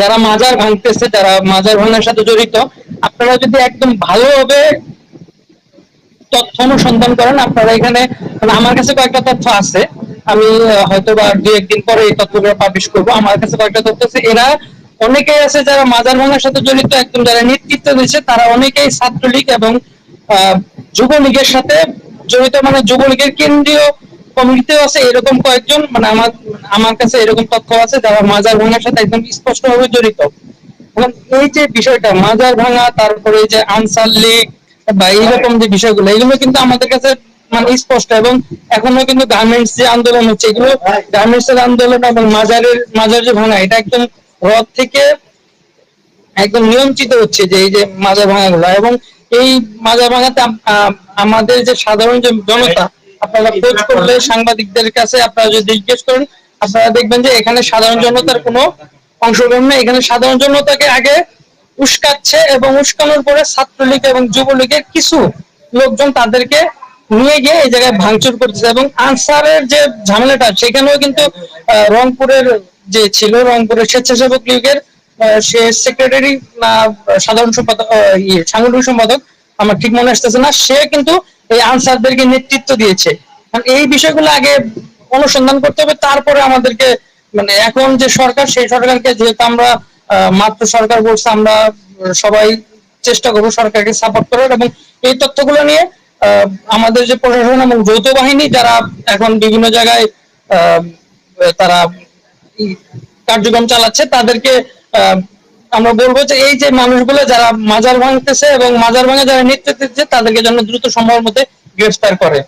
যারা মাজার ভাঙতেছে, যারা মাজার ভাঙার সাথে জড়িত, আপনারা যদি একদম ভালোভাবে তথ্য অনুসন্ধান করেন, আপনারা এখানে মানে আমার কাছে কয়েকটা তথ্য আছে। আমি হয়তো বা দু একদিন পরে এই তথ্যগুলো পাবলিশ করব। আমার কাছে কয়েকটা তথ্য আছে। এরা অনেকেই আছে যারা মাজার ভাঙার সাথে জড়িত, একদম যারা নেতৃত্ব দিচ্ছে তারা অনেকেই ছাত্রলীগ এবং যুবলীগের সাথে জড়িত মানে যুবলীগের কেন্দ্রীয় কমিটিতেও আছে। এরকম কয়েকজন মানে আমার আমার কাছে এরকম তথ্য আছে, যারা মাজার ভাঙার সাথে একদম স্পষ্টভাবে জড়িত। এই যে বিষয়টা, মাজার ভাঙা, তারপরে যে আনসার লীগ বা এইরকম যে বিষয়গুলো, এগুলো কিন্তু আমাদের কাছে মানে স্পষ্ট এবং এখনও কিন্তু গার্মেন্টস যে আন্দোলন হচ্ছে, এগুলো গার্মেন্টস এর আন্দোলন এবং মাজারের, মাজার যে ভাঙা, এটা একদম হ্রদ থেকে একদম নিয়ন্ত্রিত হচ্ছে যে এই যে মাজা ভাঙাগুলো এবং এই মাজার ভাঙাতে আম- আমাদের যে সাধারণ যে জনতা, আপনারা খোঁজ করলে সাংবাদিকদের কাছে আপনারা যদি জিজ্ঞেস করেন আপনারা দেখবেন যে এখানে সাধারণ জনতার কোনো অংশগ্রহণ নেই। এখানে সাধারণ জনতাকে আগে উস্কাচ্ছে এবং উস্কানোর পরে ছাত্রলীগ এবং যুবলীগের কিছু লোকজন তাদেরকে নিয়ে গিয়ে এই জায়গায় ভাঙচুর করতেছে এবং আনসারের যে ঝামেলাটা সেখানেও কিন্তু রংপুরের যে ছিল রংপুরের স্বেচ্ছাসেবক লীগের সে সেক্রেটারি না সাধারণ সম্পাদক ইয়ে, সাংগঠনিক সম্পাদক আমার ঠিক মনে আসতেছে না সে কিন্তু এই আনসারদেরকে নেতৃত্ব দিয়েছে। এই বিষয়গুলো আগে অনুসন্ধান করতে হবে, তারপরে আমাদেরকে মানে এখন যে সরকার, সেই সরকারকে যেহেতু আমরা মাত্র সরকার বলছে, আমরা সবাই চেষ্টা করব সরকারকে সাপোর্ট করার এবং এই তথ্যগুলো নিয়ে আমাদের যে প্রশাসন এবং যৌথ বাহিনী যারা এখন বিভিন্ন জায়গায় তারা কার্যক্রম চালাচ্ছে, তাদেরকে আমরা বলব যে এই যে মানুষগুলো যারা মাজার ভাঙতেছে এবং মাজার ভাঙে যারা নেতৃত্ব দিচ্ছে, তাদেরকে যেন দ্রুত সময়ের মধ্যে গ্রেফতার করে।